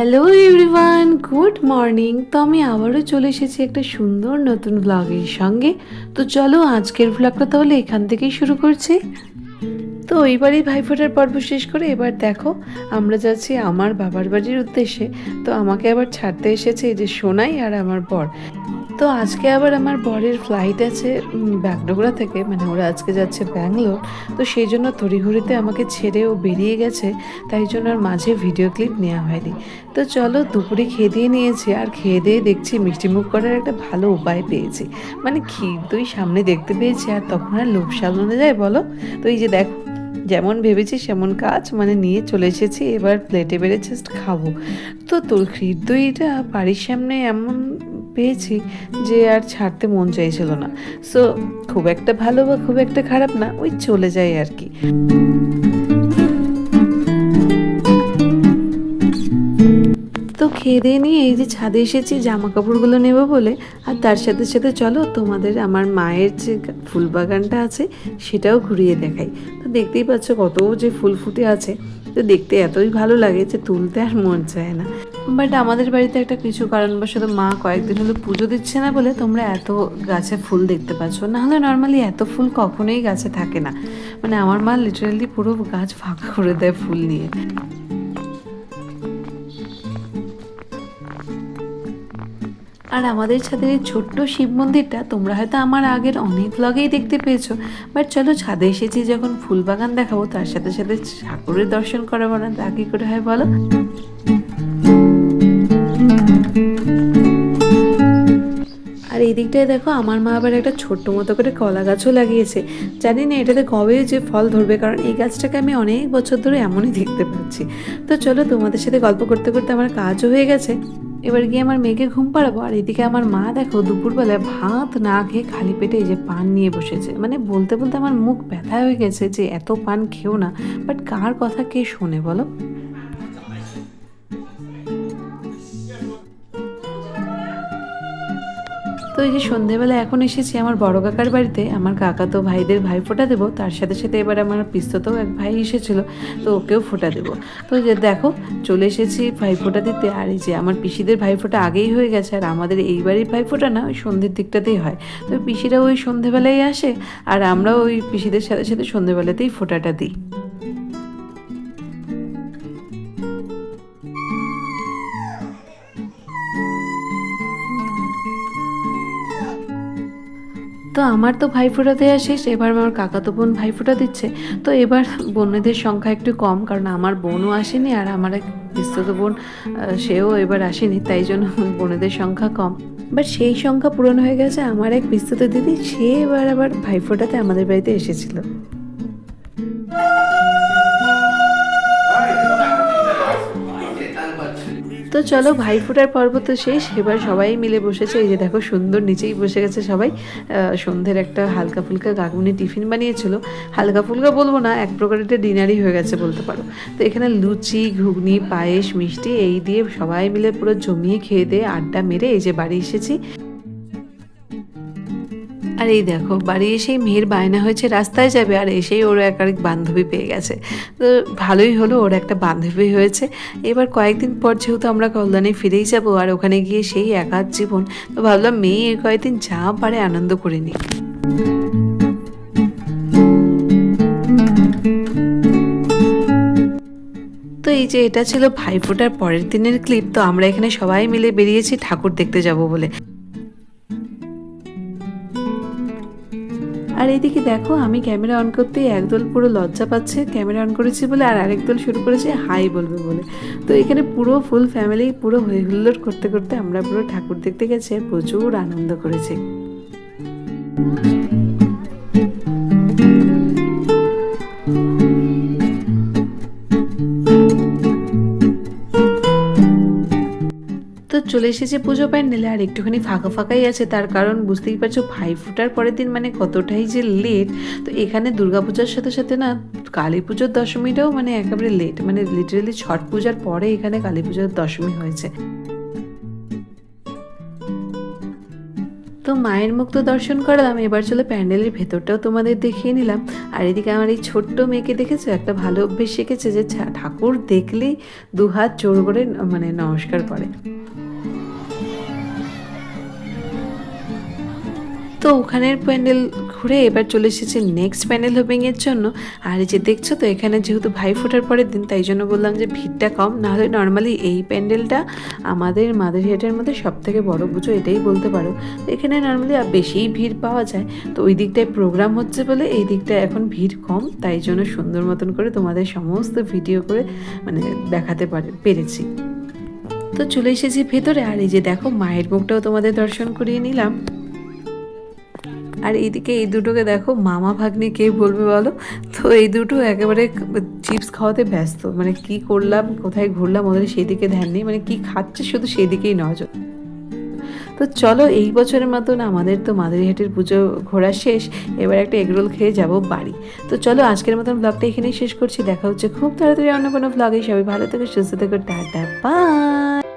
Hello everyone good morning তো আমি আবারও চলে এসেছি একটা সুন্দর নতুন ব্লগের সঙ্গে। তো চলো আজকের ব্লগটা তাহলে এখান থেকেই শুরু করছি। তো এইবারই ভাইফোঁটার পর্ব শেষ করে এবার দেখো, আমরা যাচ্ছি আমার বাবার বাড়ির উদ্দেশ্যে। তো আমাকে আবার ছাড়তে এসেছে এই যে সোনাই আর আমার বর। তো আজকে আবার আমার বরের ফ্লাইট আছে উম, বাগডোগরা থেকে মানে ওরা আজকে যাচ্ছে ব্যাঙ্গালোর। তো সেই জন্য তড়িঘড়িতে আমাকে ছেড়ে ও বেরিয়ে গেছে তাই জন্য আর মাঝে ভিডিও ক্লিপ নেওয়া হয়নি। তো চলো দুপুরে খেয়ে দিয়ে নিয়েছি আর খেয়ে দিয়ে দেখছি মিষ্টিমুখ করার একটা ভালো উপায় পেয়েছি। মানে ক্ষীর দই সামনে দেখতে পেয়েছি আর তখন আর লোভ সামলানো যায় বলো? তো এই যে দেখো যেমন ভেবেছি সেমন কাজ মানে নিয়ে চলে এসেছি এবার প্লেটে বেড়ে জাস্ট খাব। তো তোর ক্ষীর দইটা বাড়ির সামনে এমন পেয়েছি যে আর ছাড়তে মন চাইছিল না। সো খুব একটা ভালো বা খুব একটা খারাপ না, ওই চলে যায় আর কি। তো খেয়ে দিয়ে নিয়ে এই যে ছাদে এসেছি জামা কাপড়গুলো নেব বলে, আর তার সাথে সাথে চলো তোমাদের আমার মায়ের যে ফুল বাগানটা আছে, সেটাও ঘুরিয়ে দেখাই। তো দেখতেই পাচ্ছ কত যে ফুল ফুটে আছে। তো দেখতে এতই ভালো লাগে যে তুলতে আর মন চায় না। বাট আমাদের বাড়িতে একটা কিছু কারণবশত মা কয়েকদিন হলো পুজো দিচ্ছে না বলে তোমরা এত গাছে ফুল দেখতে পাচ্ছ। না হলে নর্মালি এত ফুল কখনোই গাছে থাকে না। মানে আমার মা লিটারালি পুরো গাছ ফাঁকা করে দেয় ফুল নিয়ে। আর আমাদের ছাদের এই ছোট্ট শিব মন্দিরটা তোমরা হয়তো আমার আগের অনেক ব্লগেই দেখতে পেয়েছ। বাট চলো ছাদে এসেছি, যখন ফুল বাগান দেখাবো, তার সাথে সাথে ঠাকুরের দর্শন করাবো না, তা কি করে হয় বলো? আর এই দিকটায় দেখো, আমার মা আবার একটা ছোট্ট মতো করে কলা গাছও লাগিয়েছে। জানি না এটাতে কবে যে ফল ধরবে, কারণ এই গাছটাকে আমি অনেক বছর ধরে এমনই দেখতে পাচ্ছি। তো চলো তোমাদের সাথে গল্প করতে করতে আমার কাজও হয়ে গেছে। এবার গিয়ে আমার মেয়েকে ঘুম পাড়াবো, আর এদিকে আমার মা দেখো দুপুরবেলায় ভাত না খেয়ে খালি পেটে যে পান নিয়ে বসেছে। মানে বলতে বলতে আমার মুখ ব্যথা হয়ে গেছে যে এত পান খেও না বাট কার কথা কে শোনে বলো? তো এই যে সন্ধেবেলা এখন এসেছি আমার বড় কাকার বাড়িতে, আমার কাকা তো ভাইদের ভাই ফোঁটা দেবো, তার সাথে সাথে এবার আমার পিস্ততেও এক ভাই এসেছিল, তো ওকেও ফোঁটা দেবো। তো যে দেখো, চলে এসেছি ভাই ফোঁটা দিতে, আর এই যে আমার পিসিদের ভাই ফোঁটা আগেই হয়ে গেছে, আর আমাদের এই বাড়ির ভাই ফোঁটা না ওই সন্ধ্যের দিকটাতেই হয়। তো পিসিরা ওই সন্ধেবেলায় আসে, আর আমরা ওই পিসিদের সাথে সাথে সন্ধেবেলাতেই ফোঁটাটা দিই। তো আমার তো ভাইফোঁটা দেওয়া শেষ এবার আমার কাকাতো বোন ভাইফোঁটা দিচ্ছে। তো এবার বোনেদের সংখ্যা একটু কম, কারণ আমার বোনও আসেনি আর আমার এক বিস্তৃত বোন সেও এবার আসেনি, তাই জন্য বোনেদের সংখ্যা কম। বাট সেই সংখ্যা পূরণ হয়ে গেছে আমার এক বিস্তৃত দিদি, সে এবার আবার ভাইফোঁটাতে আমাদের বাড়িতে এসেছিল। তো চলো, ভাইফোঁটার পর্ব তো শেষ। এবার সবাই মিলে বসেছে। এই যে দেখো, সুন্দর নিচেই বসে গেছে সবাই। সন্ধ্যের একটা হালকা ফুলকা কাকুনি টিফিন বানিয়েছিল। হালকা ফুলকা বলব না, এক প্রকার একটা ডিনারই হয়ে গেছে বলতে পারো। তো এখানে লুচি, ঘুগনি, পায়েস, মিষ্টি, এই দিয়ে সবাই মিলে পুরো জমিয়ে খেয়ে দিয়ে আড্ডা মেরে এই যে বাড়ি এসেছি। আর এই দেখো, বাড়ি এসেই মেয়ের বায়না হয়েছে, রাস্তায় যাবে আর এসেই ওর এক বান্ধবী পেয়ে গেছে। তো ভালোই হলো, ওর একটা বান্ধবী হয়েছে। এবার কয়েকদিন পর যেহেতু আমরা কল্যাণে ফিরেই যাব আর ওখানে গিয়ে সেই একার জীবন, তো ভাবলাম মেয়ে এই কয়েকদিন যা পারে আনন্দ করে নিক। তো এই যে এটা ছিল ভাইফোঁটার পরের দিনের ক্লিপ, তো আমরা এখানে সবাই মিলে বেরিয়েছি ঠাকুর দেখতে যাব বলে। আর এইদিকে দেখো, আমি ক্যামেরা অন করতে একদল পুরো লজ্জা পাচ্ছে, ক্যামেরা অন করেছি বলে আর আরেক দল শুরু করেছে হাই বলবে বলে। তো এখানে পুরো ফুল ফ্যামিলি পুরো হই হুল্লোর করতে করতে আমরা পুরো ঠাকুর দেখতে গেছে, প্রচুর আনন্দ করেছি। চলে এসেছে পুজো প্যান্ডেলে, আর একটুখানি ফাঁকা ফাঁকাই আছে, তার কারণ বুঝতেই পারছ ভাই ফোটার পরের দিন মানে কতটাই যে লেট তো এখানে দুর্গাপূজার সাথে সাথে না, কালী পুজোর দশমীটাও মানে একেবারে লেট মানে লিটারেলি ছট পূজার পরে এখানে কালী পুজোর দশমী হয়েছে। তো মায়ের মুখ তো দর্শন করলাম, এবার চলে প্যান্ডেলের ভেতরটাও তোমাদের দেখিয়ে নিলাম। আর এদিকে আমার এই ছোট্ট মেয়েকে দেখেছ? একটা ভালো অভ্যেস শিখেছে যে ঠাকুর দেখলেই দু হাত জোর করে মানে নমস্কার করে। তো ওখানের প্যান্ডেল ঘুরে এবার চলে এসেছে নেক্সট প্যান্ডেল হোপিংয়ের জন্য। আর এই যে দেখছ তো, এখানে যেহেতু ভাই ফোটার পরের দিন, তাই জন্য বললাম যে ভিড়টা কম। নাহলে নর্মালি এই প্যান্ডেলটা আমাদের মাদারিহাটের মধ্যে সব থেকে বড় পুজো, এটাই বলতে পারো। এখানে নর্মালি আর বেশিই ভিড় পাওয়া যায়। তো ওই দিকটায় প্রোগ্রাম হচ্ছে বলে এই দিকটায় এখন ভিড় কম। তাই জন্য সুন্দর মতন করে তোমাদের সমস্ত ভিডিও করে মানে দেখাতে পারে, পেরেছি। তো চলে এসেছি ভেতরে। আর এই যে দেখো, মায়ের মুখটাও তোমাদের দর্শন করিয়ে নিলাম। আর এইদিকে এই দুটোকে দেখো, মামা ভাগ্নে কে বলবে বলো? তো এই দুটো একেবারে চিপস খাওয়াতে ব্যস্ত। মানে কি করলাম, কোথায় ঘুরলাম, ওদের সেই দিকে ধ্যান নেই। মানে কি খাচ্ছে শুধু সেই দিকেই নজর। তো চলো, এই বছরের মতন আমাদের তো মাদারিহাটের পুজো ঘোরা শেষ। এবার একটা এগরোল খেয়ে যাব বাড়ি। তো চলো, আজকের মতন ব্লগটা এখানেই শেষ করছি। দেখা হচ্ছে খুব তাড়াতাড়ি অন্য কোনো ব্লগে সবাই ভালো থেকো, সুস্থ থেকো, টাটা বাই